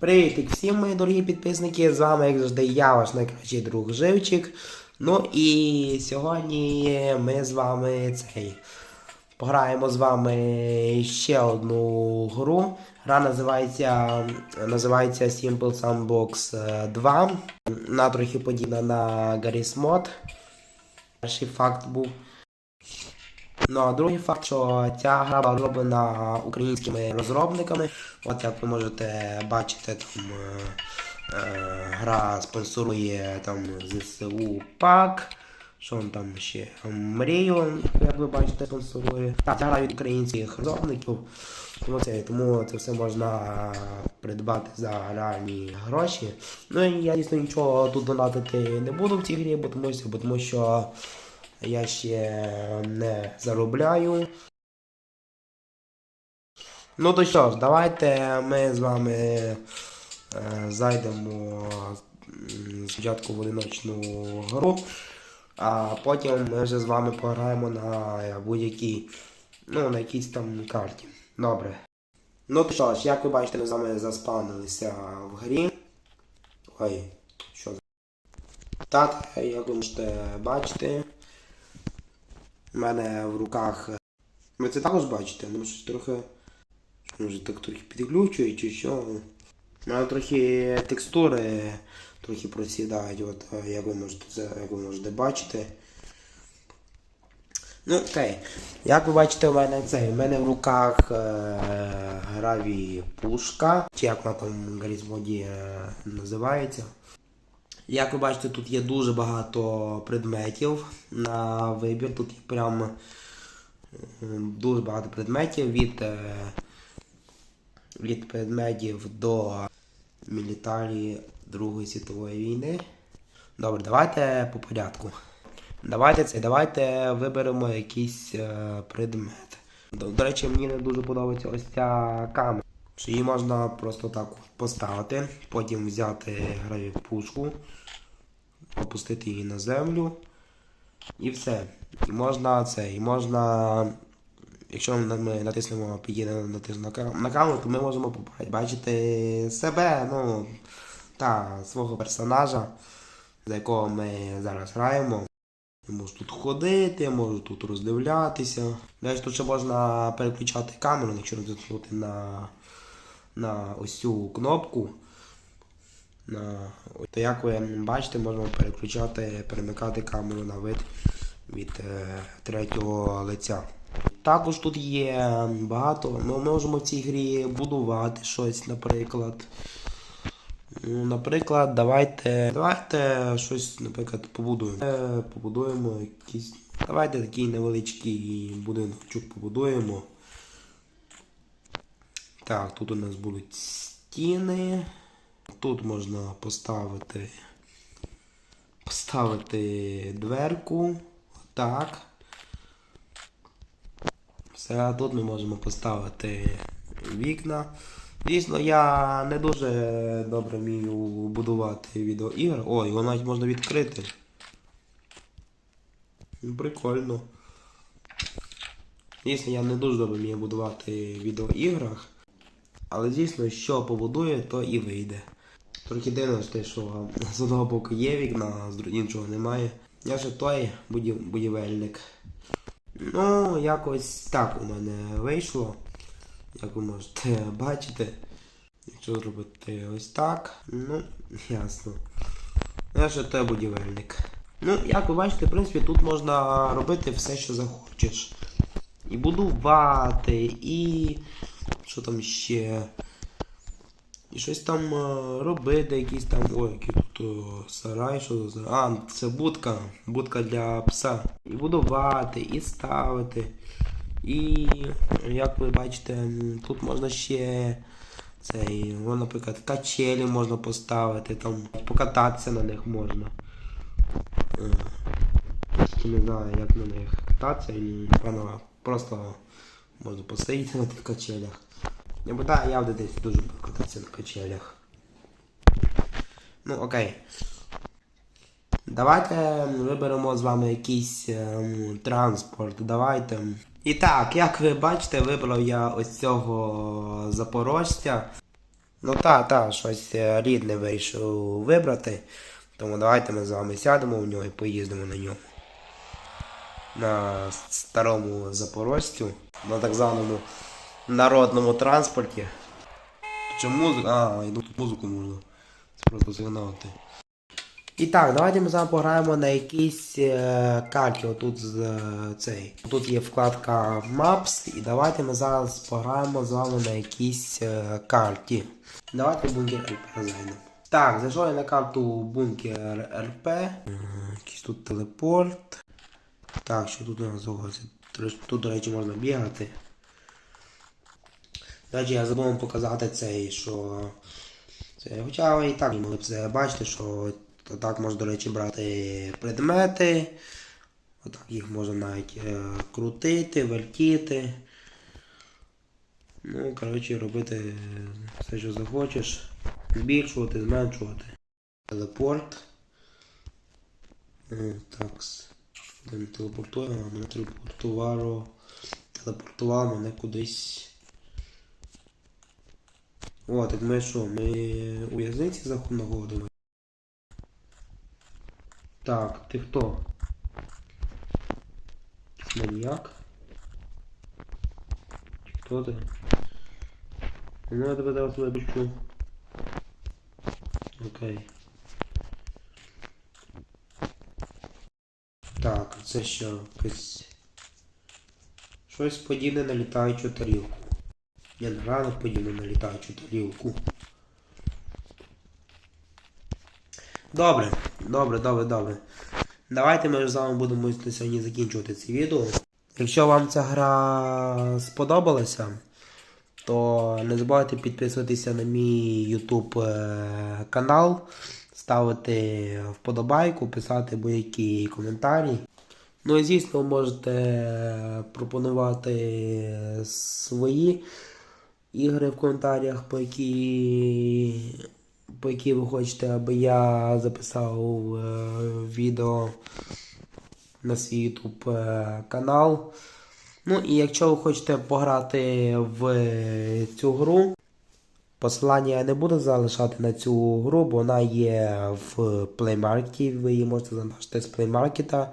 Привіт всім мої дорогі підписники! З вами, як завжди, я, ваш найкращий друг Живчик. Ну і сьогодні ми з вами цей. Пограємо з вами ще одну гру. Гра називається, називається Simple Sandbox е, 2. Вона трохи подібна на Garry's Mod. Перший факт був. Ну а другий факт, що ця гра була зроблена українськими розробниками. От як ви можете бачити, там е, е, гра спонсорує там ЗСУ ПАК. Що он там ще? Мрію, як ви бачите, спонсорує. Так, гра від українських розробників. Тому це, тому це все можна придбати за реальні гроші. Ну і я дійсно нічого тут донатити не буду в цій грі, бо тому що, бо тому що я ще не заробляю. Ну то що ж, давайте ми з вами е, зайдемо спочатку в одиночну гру, а потім ми вже з вами пограємо на будь-якій, ну, на якійсь там карті. Добре. Ну то що ж, як ви бачите, ми з вами заспавнилися в грі. Ой, що за. Так, як ви можете бачити, у мене в руках. Ви це також бачите, ну щось трохи. Може так трохи підключує чи що. У мене трохи текстури трохи просідають, от е, як ви можете це, як ви можете бачити. Ну, окей. Як ви бачите, у мене це, у мене в руках е, граві пушка, чи як вона там в е, називається. Як ви бачите, тут є дуже багато предметів на вибір. Тут є прям е, дуже багато предметів від, е, від предметів до мілітарії Другої світової війни. Добре, давайте по порядку. Давайте це, давайте виберемо якийсь е, предмет. До, до речі, мені не дуже подобається ось ця камера. Що її можна просто так поставити, потім взяти граві пушку, опустити її на землю. І все. І можна це, і можна. Якщо ми натиснемо підійде на, камеру, то ми можемо бачити себе, ну, та свого персонажа, за якого ми зараз граємо. Можу тут ходити, можу тут роздивлятися. Речі, тут ще можна переключати камеру, якщо натиснути на, на ось цю кнопку. На, то як ви бачите, можна переключати, перемикати камеру на вид від е, третього лиця. Також тут є багато. Ми можемо в цій грі будувати щось, наприклад. Ну, Наприклад, давайте. Давайте щось, наприклад, побудуємо. Е, Побудуємо якийсь. Давайте такий невеличкий будиночок побудуємо. Так, тут у нас будуть стіни. Тут можна поставити. Поставити дверку. Так. Все, тут ми можемо поставити вікна. Дійсно, я не дуже добре вмію будувати відеоігри. О, його навіть можна відкрити. Прикольно. Дійсно, я не дуже добре вмію будувати в відеоіграх. Але дійсно, що побудує, то і вийде. Трохи дивно те, що з одного боку є вікна, а з іншого немає. Я же той будів- будівельник. Ну, якось так у мене вийшло. Як ви можете бачити. Якщо зробити ось так, ну, ясно. Я ще той будівельник. Ну, як ви бачите, в принципі, тут можна робити все, що захочеш. І будувати, і. Що там ще? І щось там е, робити, якісь там. Ой, який тут сарай, що за? А, це будка. Будка для пса. І будувати, і ставити. І як ви бачите, тут можна ще цей, наприклад, качелі можна поставити, там покататися на них можна. Е, тільки Не знаю, як на них кататися, і, просто можна посидіти на тих качелях. Я б так, я в дитинстві дуже буду кататися на качелях. Ну, окей. Давайте виберемо з вами якийсь ем, транспорт. Давайте. І так, як ви бачите, вибрав я ось цього запорожця. Ну та, та, щось е, рідне вирішив вибрати. Тому давайте ми з вами сядемо в нього і поїздимо на ньому. На старому Запорожцю, на так званому народному транспорті. Чи музика? А, і тут музику можна. Це просто сигналити. І так, давайте ми з вами пограємо на якійсь е, карті. Отут з е, цей. Тут є вкладка Maps, і давайте ми зараз пограємо з вами на якійсь е, карті. Давайте бункер РП зайдемо. Так, зайшов я на карту бункер РП. Е, Якийсь тут телепорт. Так, що тут у нас зовсім? Тут, до речі, можна бігати. Речі, я забув вам показати цей, що. Це, хоча ви і так могли б це бачити, що так можна, до речі, брати предмети. Отак їх можна навіть е, крутити, вертіти. Ну, коротше, робити все, що захочеш. Збільшувати, зменшувати. Телепорт. Е, Мене телепортує, а мене телепортувало. Телепортувало мене кудись. О, так ми що, ми у в'язниці знаходимо? Так, ти хто? Маніяк? Чи хто ти? Ну, я тебе зараз випущу. Окей. Так, це що? Щось подібне на літаючу тарілку. Я не подібне на літаючу тарілку. Добре, добре, добре, добре. Давайте ми з вами будемо сьогодні закінчувати це відео. Якщо вам ця гра сподобалася, то не забувайте підписуватися на мій YouTube е, канал, ставити вподобайку, писати будь-які коментарі. Ну і звісно, можете пропонувати свої ігри в коментарях, по які, по які ви хочете, аби я записав е, відео на свій YouTube е, канал. Ну і якщо ви хочете пограти в цю гру, посилання я не буду залишати на цю гру, бо вона є в Play Market, ви її можете завантажити з Play Market.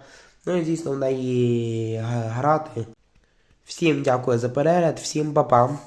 Ну і звісно в неї грати. Всім дякую за перегляд, всім па-па.